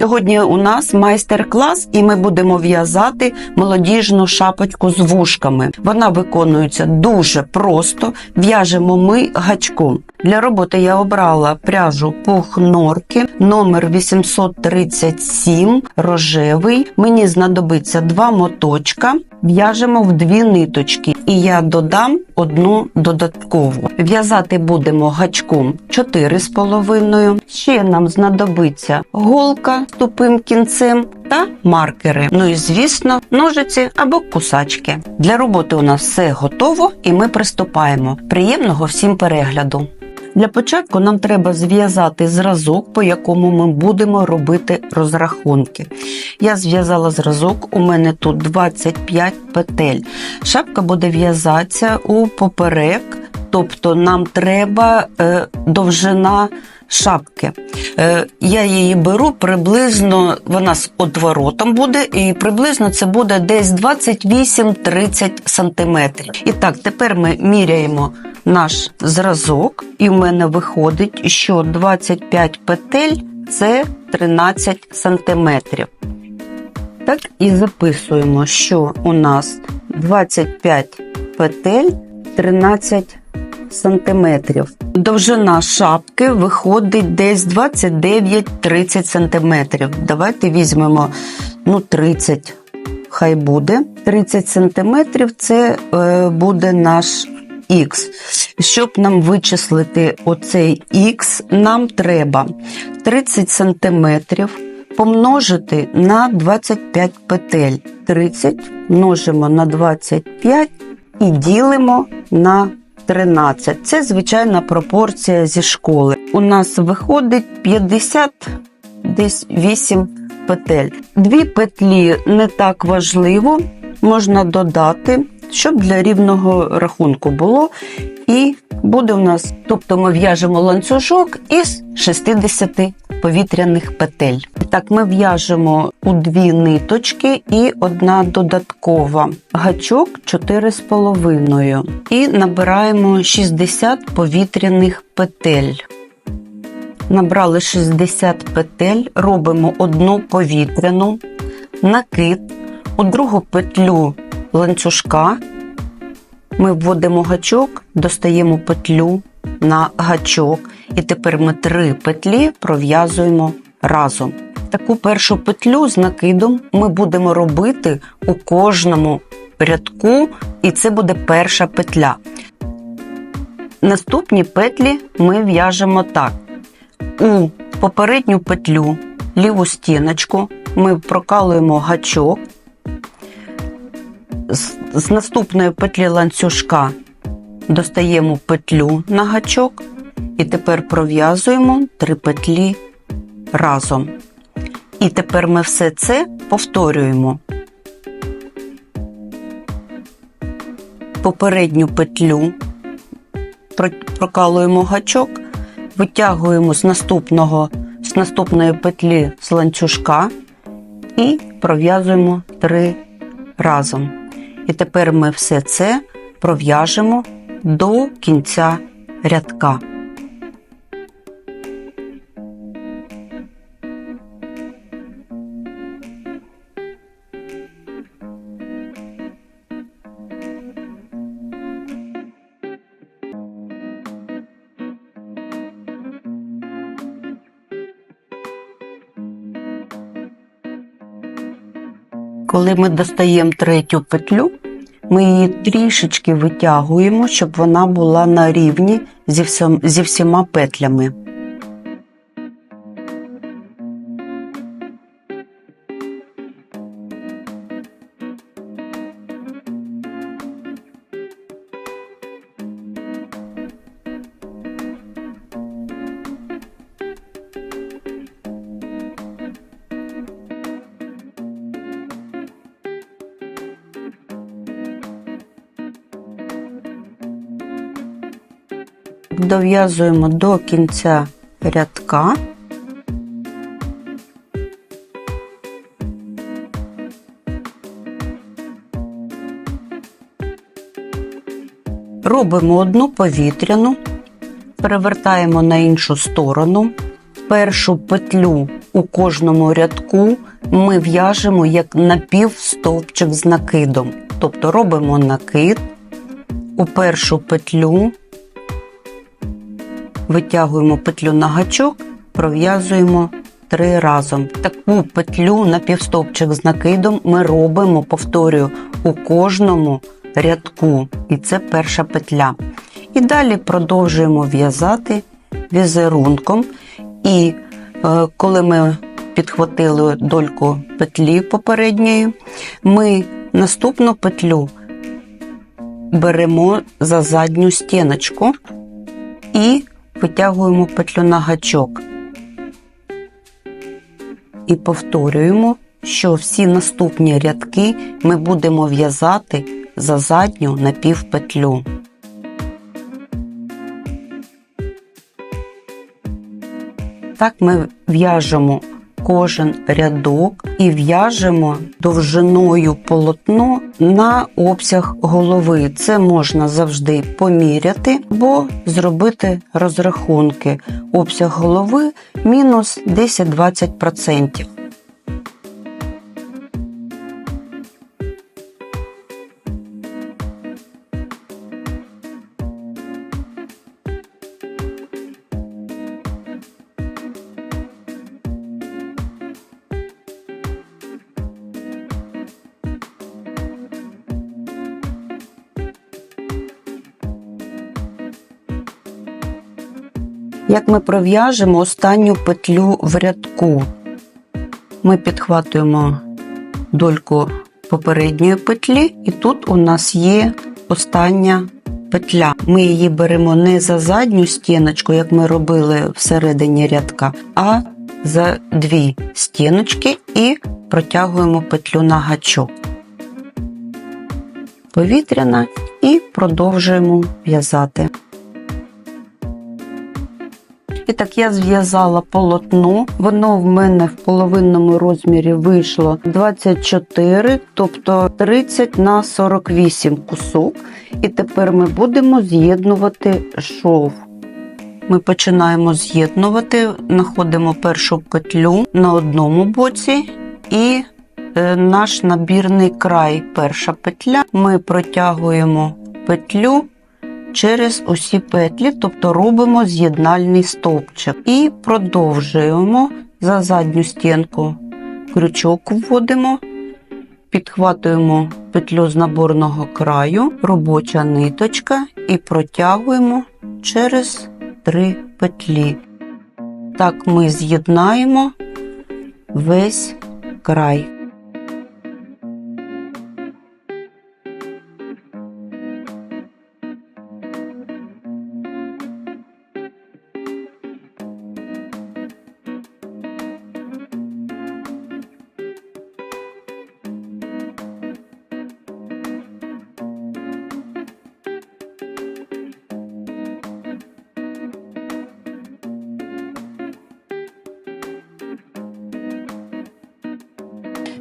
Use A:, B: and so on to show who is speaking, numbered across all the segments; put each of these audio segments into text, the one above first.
A: Сьогодні у нас майстер-клас, і ми будемо в'язати молодіжну шапочку з вушками. Вона виконується дуже просто. В'яжемо ми гачком. Для роботи я обрала пряжу пух норки номер 837 рожевий. Мені знадобиться два моточка. В'яжемо в дві ниточки, і я додам одну додаткову. В'язати будемо гачком 4,5. Ще нам знадобиться голка тупим кінцем та маркери. Ну і звісно, ножиці або кусачки. Для роботи у нас все готово, і ми приступаємо. Приємного всім перегляду! Для початку нам треба зв'язати зразок, по якому ми будемо робити розрахунки. Я зв'язала зразок, у мене тут 25 петель. Шапка буде в'язатися у поперек, тобто нам треба е, довжина шапки. Е, я її беру приблизно, вона з отворотом буде, і приблизно це буде десь 28-30 сантиметрів. І так, тепер ми міряємо наш зразок, і в мене виходить, що 25 петель це 13 сантиметрів. Так і записуємо, що у нас 25 петель 13 сантиметрів. Довжина шапки виходить десь 29-30 сантиметрів. Давайте візьмемо ну, 30, хай буде. 30 сантиметрів це е, буде наш Х. Щоб нам вичислити оцей Х, нам треба 30 сантиметрів помножити на 25 петель. 30 множимо на 25 і ділимо на 13. Це звичайна пропорція зі школи. У нас виходить 50 десь 8 петель. Дві петлі не так важливо, можна додати, щоб для рівного рахунку було. І буде у нас, тобто ми в'яжемо ланцюжок із 60 повітряних петель. Так, ми в'яжемо у дві ниточки і одна додаткова. Гачок 4,5 і набираємо 60 повітряних петель. Набрали 60 петель, робимо одну повітряну, накид, у другу петлю ланцюжка. Ми вводимо гачок, достаємо петлю на гачок, і тепер ми три петлі пров'язуємо разом. Таку першу петлю з накидом ми будемо робити у кожному рядку, і це буде перша петля. Наступні петлі ми в'яжемо так. У попередню петлю, ліву стіночку, ми прокалуємо гачок. З, наступної петлі ланцюжка достаємо петлю на гачок і тепер пров'язуємо три петлі разом. І тепер ми все це повторюємо. Попередню петлю про- прокалуємо гачок, витягуємо з наступного з наступної петлі з ланцюжка і пров'язуємо три разом. І тепер ми все це пров'яжемо до кінця рядка. Коли ми достаємо третю петлю, ми її трішечки витягуємо, щоб вона була на рівні зі, всім, зі всіма петлями. Дов'язуємо до кінця рядка. Робимо одну повітряну, перевертаємо на іншу сторону, першу петлю у кожному рядку ми в'яжемо як напівстовпчик з накидом. Тобто робимо накид у першу петлю, витягуємо петлю на гачок, пров'язуємо три разом. Таку петлю напівстовпчик з накидом ми робимо, повторюю, у кожному рядку. І це перша петля. І далі продовжуємо в'язати візерунком. І е, коли ми підхватили дольку петлі попередньої, ми наступну петлю беремо за задню стіночку і витягуємо петлю на гачок. І повторюємо, що всі наступні рядки ми будемо в'язати за задню напівпетлю. Так ми в'яжемо кожен рядок і в'яжемо довжиною полотно на обсяг голови. Це можна завжди поміряти, бо зробити розрахунки. Обсяг голови мінус 10-20%. Як ми пров'яжемо останню петлю в рядку, ми підхватуємо дольку попередньої петлі, і тут у нас є остання петля. Ми її беремо не за задню стіночку, як ми робили всередині рядка, а за дві стіночки і протягуємо петлю на гачок. Повітряна і продовжуємо в'язати. І так я зв'язала полотно. Воно в мене в половинному розмірі вийшло 24, тобто 30 на 48 кусок. І тепер ми будемо з'єднувати шов. Ми починаємо з'єднувати, знаходимо першу петлю на одному боці і е, наш набірний край, перша петля. Ми протягуємо петлю через усі петлі, тобто робимо з'єднальний стовпчик. І продовжуємо за задню стінку крючок вводимо, підхватуємо петлю з наборного краю, робоча ниточка і протягуємо через три петлі. Так ми з'єднаємо весь край.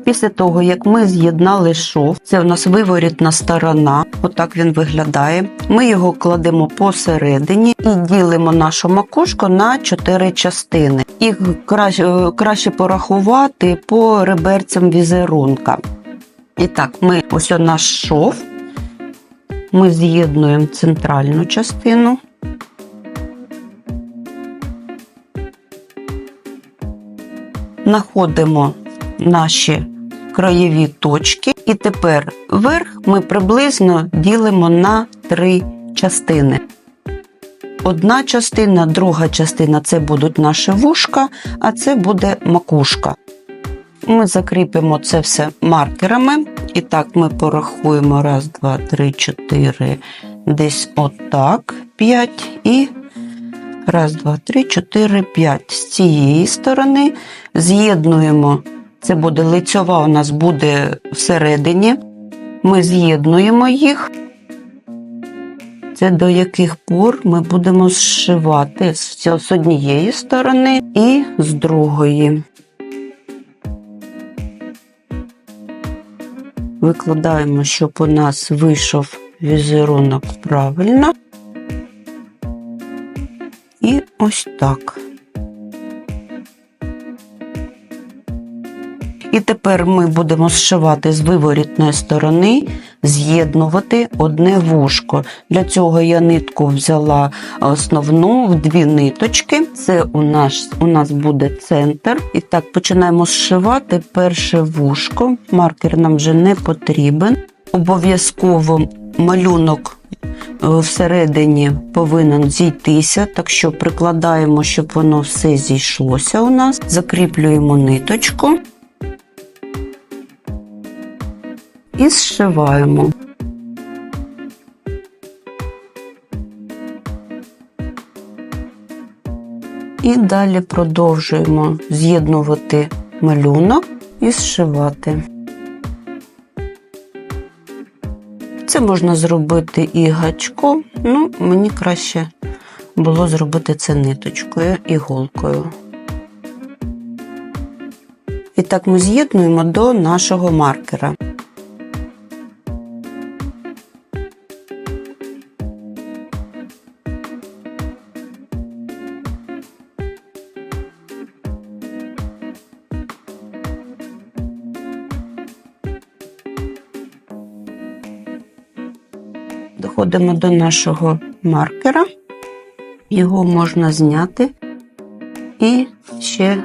A: Після того, як ми з'єднали шов, це у нас виворітна сторона, отак він виглядає. Ми його кладемо посередині і ділимо нашу макушку на 4 частини. Їх краще, краще порахувати по реберцям візерунка. І так, ми ось наш шов, ми з'єднуємо центральну частину. Находимо наші краєві точки, і тепер верх ми приблизно ділимо на три частини. Одна частина, друга частина це будуть наші вушка, а це буде макушка. Ми закріпимо це все маркерами. І так ми порахуємо раз, два, три, чотири, десь отак, п'ять і раз, два, три, чотири, п'ять. З цієї сторони з'єднуємо це буде лицьова, у нас буде всередині. Ми з'єднуємо їх. Це до яких пор ми будемо зшивати з однієї сторони і з другої. Викладаємо, щоб у нас вийшов візерунок правильно. І ось так. І тепер ми будемо зшивати з виворітної сторони, з'єднувати одне вушко. Для цього я нитку взяла основну в дві ниточки. Це у нас, у нас буде центр. І так, починаємо зшивати перше вушко. Маркер нам вже не потрібен. Обов'язково малюнок е, всередині повинен зійтися, так що прикладаємо, щоб воно все зійшлося у нас. Закріплюємо ниточку і зшиваємо. І далі продовжуємо з'єднувати малюнок і зшивати. Це можна зробити і гачком, ну мені краще було зробити це ниточкою і голкою. І так ми з'єднуємо до нашого маркера. Доходимо до нашого маркера, його можна зняти і ще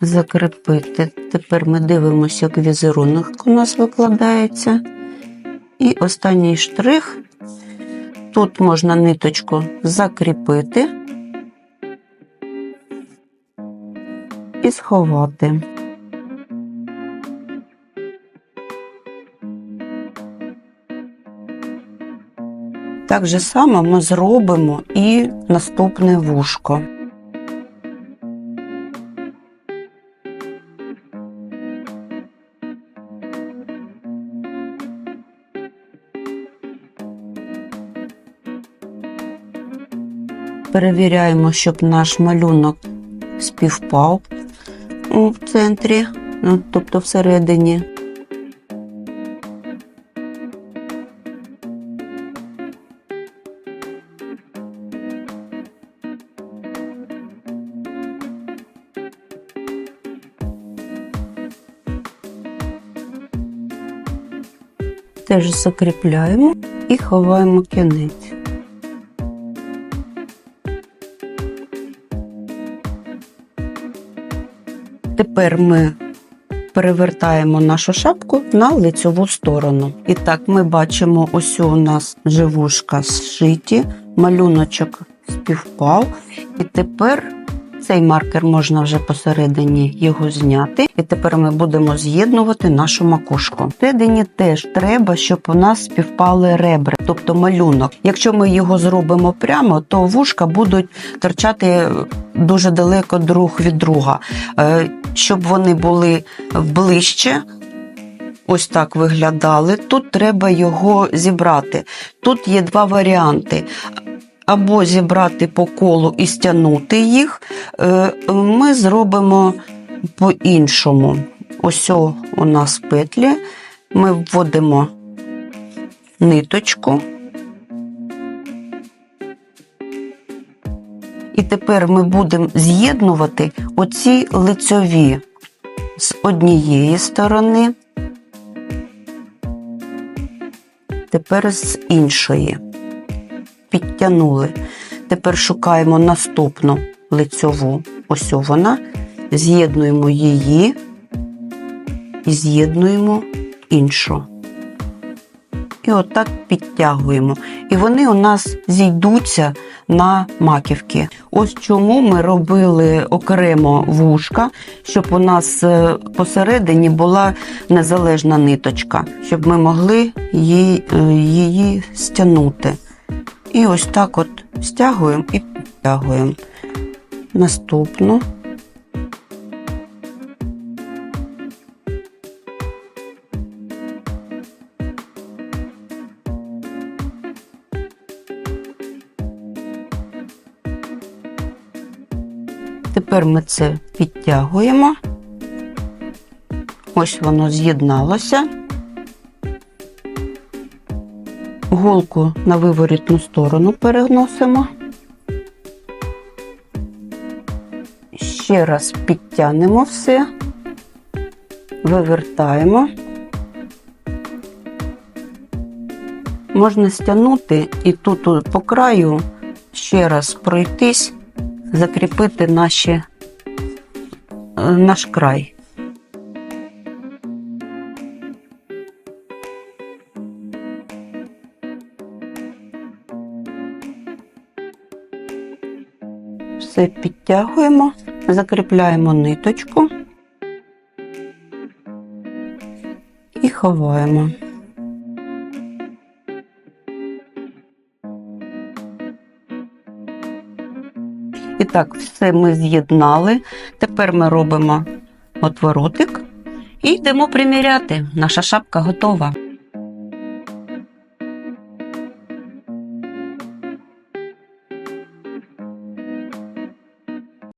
A: закріпити. Тепер ми дивимося, як візерунок у нас викладається. І останній штрих. Тут можна ниточку закріпити і сховати. Так же само ми зробимо і наступне вушко. Перевіряємо, щоб наш малюнок співпав у центрі, ну, тобто всередині. Теж закріпляємо і ховаємо кінець. Тепер ми перевертаємо нашу шапку на лицьову сторону. І так ми бачимо, ось у нас живушка зшиті, малюночок співпав. І тепер цей маркер можна вже посередині його зняти. І тепер ми будемо з'єднувати нашу макушку. Всередині теж треба, щоб у нас співпали ребра, тобто малюнок. Якщо ми його зробимо прямо, то вушка будуть торчати дуже далеко друг від друга. Е, Щоб вони були ближче. Ось так виглядали. Тут треба його зібрати. Тут є два варіанти. Або зібрати по колу і стягнути їх. Е, Ми зробимо по-іншому. Ось у нас петлі. Ми вводимо ниточку. І тепер ми будемо з'єднувати оці лицьові з однієї сторони, тепер з іншої. Підтягнули. Тепер шукаємо наступну лицьову. Ось вона. З'єднуємо її і з'єднуємо іншу. І отак підтягуємо. І вони у нас зійдуться на маківки. Ось чому ми робили окремо вушка, щоб у нас е, посередині була незалежна ниточка, щоб ми могли її, е, її стягнути. І ось так от стягуємо і підтягуємо. Наступну. Тепер ми це підтягуємо. Ось воно з'єдналося. Голку на виворітну сторону переносимо. Ще раз підтягнемо все, вивертаємо. Можна стягнути і тут по краю ще раз пройтись, закріпити наші, е, наш край. Все підтягуємо, закріпляємо ниточку і ховаємо. І так, все ми з'єднали. Тепер ми робимо отворотик і йдемо приміряти. Наша шапка готова.